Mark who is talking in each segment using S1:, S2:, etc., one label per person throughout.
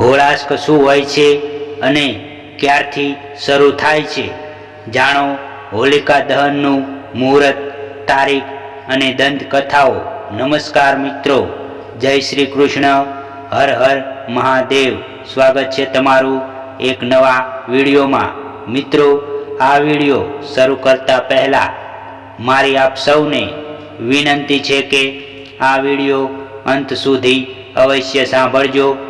S1: હોળાષ્ક શું હોય છે અને ક્યારથી શરૂ થાય છે? જાણો, હોલિકા દહનનું મુહૂર્ત, તારીખ અને દંતકથાઓ. નમસ્કાર મિત્રો, જય શ્રી કૃષ્ણ, હર હર મહાદેવ. સ્વાગત છે તમારું એક નવા વિડીયોમાં. મિત્રો, આ વીડિયો શરૂ કરતા પહેલાં મારી આપ સૌને વિનંતી છે કે આ વીડિયો અંત સુધી અવશ્ય સાંભળજો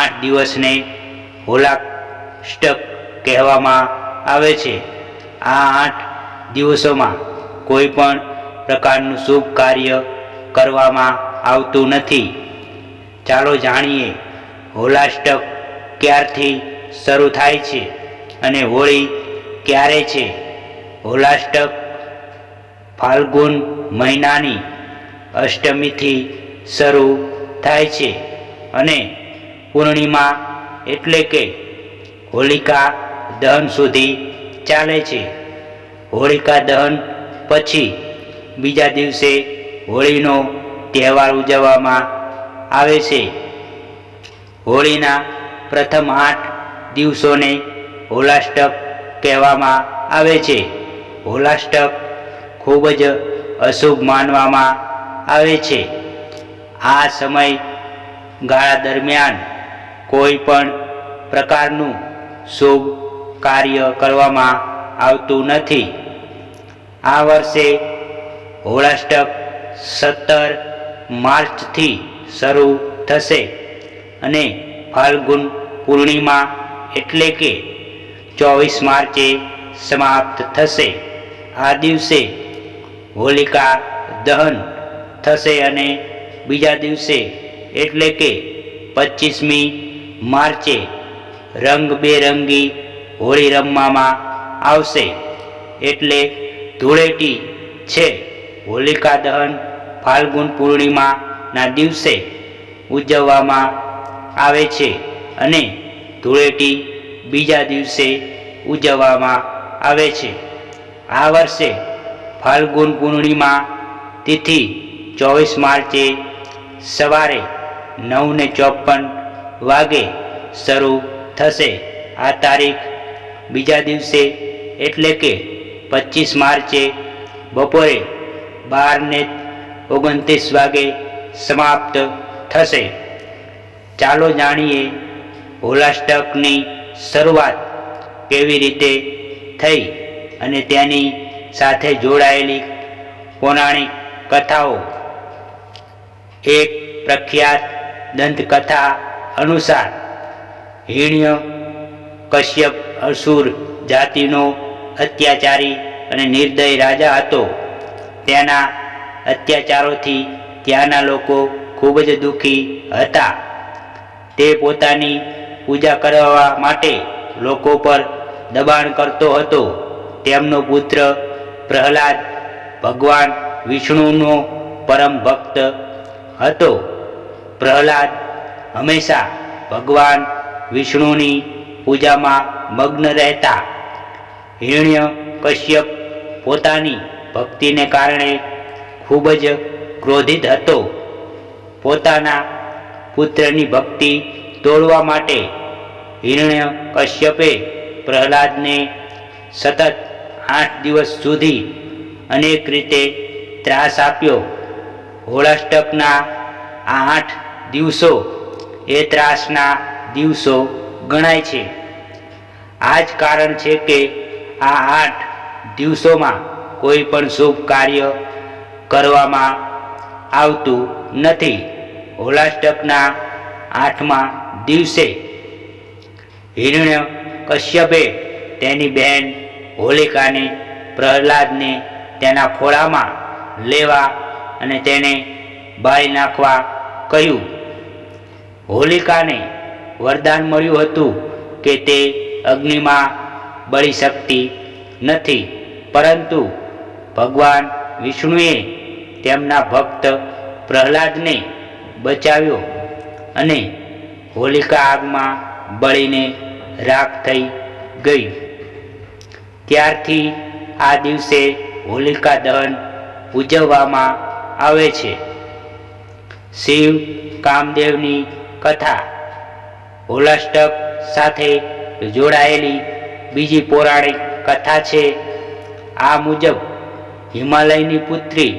S1: આઠ દિવસને હોલાષ્ટક કહેવામાં આવે છે. આ આઠ દિવસોમાં કોઈ પણ પ્રકારનું શુભ કાર્ય કરવામાં આવતું નથી. ચાલો જાણીએ હોલાષ્ટક ક્યારથી શરૂ થાય છે અને હોળી ક્યારે છે? હોલાષ્ટક ફાલ્ગુન મહિનાની અષ્ટમીથી શરૂ થાય છે અને પૂર્ણિમા એટલે કે હોલિકા દહન સુધી ચાલે છે. હોલિકા દહન પછી બીજા દિવસે હોળીનો તહેવાર ઉજવવામાં આવે છે. હોળીના પ્રથમ આઠ દિવસોને હોલાષ્ટક કહેવામાં આવે છે. હોલાષ્ટક ખૂબ જ અશુભ માનવામાં આવે છે. આ સમય ગાળા દરમિયાન કોઈ પણ પ્રકારનું શુભ કાર્ય કરવામાં આવતું નથી. આ વર્ષે હોળાષ્ટક સત્તર માર્ચથી શરૂ થશે અને ફાલ્ગુન પૂર્ણિમા એટલે કે ચોવીસ માર્ચે સમાપ્ત થશે. આ દિવસે હોલિકા દહન થશે અને બીજા દિવસે એટલે કે પચીસમી માર્ચે રંગબેરંગી હોળી રમવામાં આવશે. એટલે ધૂળેટી છે હોલિકા દહન ફાલ્ગુન પૂર્ણિમાના દિવસે ઉજવવામાં આવે છે અને ધૂળેટી બીજા દિવસે ઉજવવામાં આવે છે. આ વર્ષે ફાલ્ગુન પૂર્ણિમા તિથિ ચોવીસ માર્ચે સવારે નવને ચોપન વાગે શરૂ થશે. આ તારીખ બીજા દિવસે એટલે કે પચીસ માર્ચે બપોરે બારને ઓગણત્રીસ વાગે સમાપ્ત થશે. ચાલો જાણીએ હોલાષ્ટકની શરૂઆત કેવી રીતે થઈ અને તેની સાથે જોડાયેલી પૌરાણિક કથાઓ. એક પ્રખ્યાત દંતકથા અનુસાર હિણ્ય કશ્યપ, અસુર જાતિનો અત્યાચારી અને નિર્દય રાજા હતો. તેના અત્યાચારોથી ત્યાંના લોકો ખૂબ જ દુઃખી હતા. તે પોતાની પૂજા કરવા માટે લોકો પર દબાણ કરતો હતો. તેમનો પુત્ર પ્રહલાદ ભગવાન વિષ્ણુનો પરમ ભક્ત હતો. પ્રહલાદ હંમેશા ભગવાન વિષ્ણુની પૂજામાં મગ્ન રહેતા. હિરણ્ય કશ્યપ પોતાની ભક્તિને કારણે ખૂબ જ ક્રોધિત હતો. પોતાના પુત્રની ભક્તિ તોડવા માટે હિરણ્ય કશ્યપે પ્રહલાદને સતત આઠ દિવસ સુધી અનેક રીતે ત્રાસ આપ્યો. હોળાષ્ટકના આ આઠ દિવસો એ ત્રાસના દિવસો ગણાય છે. આ જ કારણ છે કે આ આઠ દિવસોમાં કોઈ પણ શુભ કાર્ય કરવામાં આવતું નથી. હોલાષ્ટકના આઠમા દિવસે હિરણ્ય કશ્યપે તેની બહેન હોલિકાને પ્રહલાદને તેના ખોળામાં લેવા અને તેને બાળી નાખવા કહ્યું. હોલિકાને વરદાન મળ્યું હતું કે તે અગ્નિમાં બળી શકતી નથી. પરંતુ ભગવાન વિષ્ણુએ તેમના ભક્ત પ્રહલાદને બચાવ્યો અને હોલિકા આગમાં બળીને રાખ થઈ ગઈ. ત્યારથી આ દિવસે હોલિકા દહન ઉજવવામાં આવે છે. શિવ કામદેવની કથા. હોલાષ્ટક સાથે જોડાયેલી બીજી પૌરાણિક કથા છે, આ મુજબ હિમાલયની પુત્રી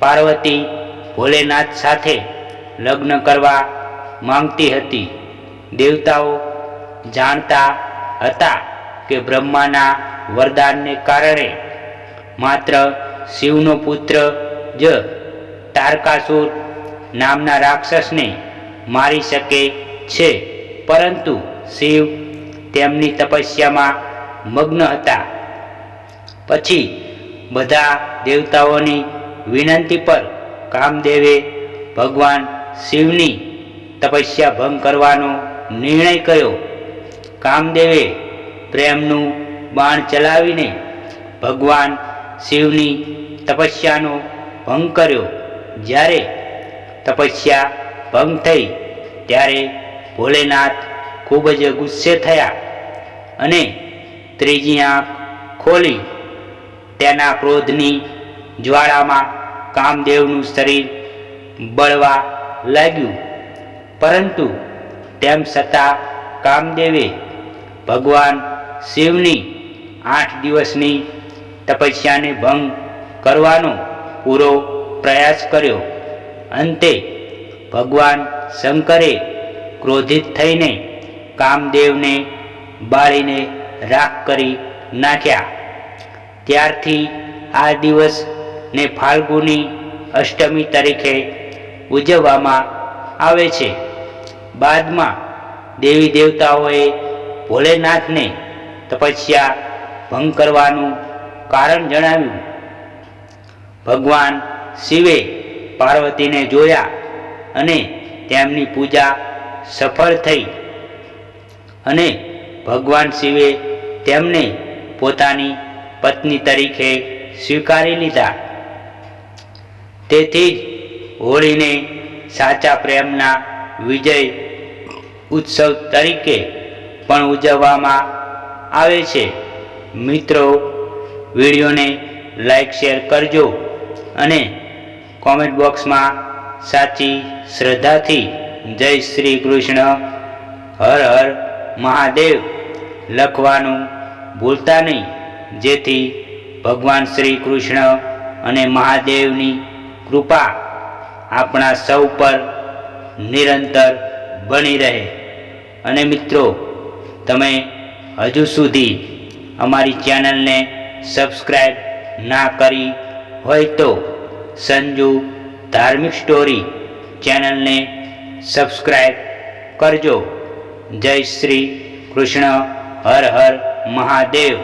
S1: પાર્વતી ભોલેનાથ સાથે લગ્ન કરવા માંગતી હતી. દેવતાઓ જાણતા હતા કે બ્રહ્માના વરદાનને કારણે માત્ર શિવનો પુત્ર જ તારકાસુર નામના રાક્ષસને મારી શકે છે. પરંતુ શિવ તેમની તપસ્યામાં મગ્ન હતા. પછી બધા દેવતાઓની વિનંતી પર કામદેવે ભગવાન શિવની તપસ્યા ભંગ કરવાનો નિર્ણય કર્યો. કામદેવે પ્રેમનું બાણ ચલાવીને ભગવાન શિવની તપસ્યાનો ભંગ કર્યો. જ્યારે તપસ્યા ભંગ થઈ. ત્યારે ભોલેનાથ ખૂબ જ ગુસ્સે થયા અને ત્રીજી આંખ ખોલી. તેના ક્રોધની જ્વાળામાં કામદેવનું શરીર બળવા લાગ્યું. પરંતુ તેમ છતાં કામદેવે ભગવાન શિવની આઠ દિવસની તપસ્યાને ભંગ કરવાનો પૂરો પ્રયાસ કર્યો. અંતે ભગવાન શંકરે ક્રોધિત થઈને કામદેવને બાળીને રાખ કરી નાખ્યા. ત્યારથી આ દિવસને ફાલ્ગુની અષ્ટમી તરીકે ઉજવવામાં આવે છે. બાદમાં દેવી દેવતાઓએ ભોલેનાથને તપસ્યા ભંગ કરવાનું કારણ જણાવ્યું. ભગવાન શિવે પાર્વતીને જોયા અને તેમની પૂજા સફળ થઈ. અને ભગવાન શિવે તેમને પોતાની પત્ની તરીકે સ્વીકારી લીધા. તેથી જ હોળીને સાચા પ્રેમના વિજય ઉત્સવ તરીકે પણ ઉજવવામાં આવે છે. મિત્રો, વિડીયોને લાઈક, શેર કરજો અને કોમેન્ટ બોક્સમાં સાચી શ્રદ્ધાથી જય શ્રી કૃષ્ણ. હર હર મહાદેવ. લખવાનું ભૂલતા નહીં. જેથી ભગવાન શ્રી કૃષ્ણ અને મહાદેવની કૃપા આપણા સૌ પર નિરંતર બની રહે. અને મિત્રો, તમે હજુ સુધી અમારી ચેનલને સબસ્ક્રાઈબ ના કરી હોય તો સંજુ ધાર્મિક સ્ટોરી ચેનલને સબસ્ક્રાઈબ કરજો. જય શ્રી કૃષ્ણ. હર હર મહાદેવ.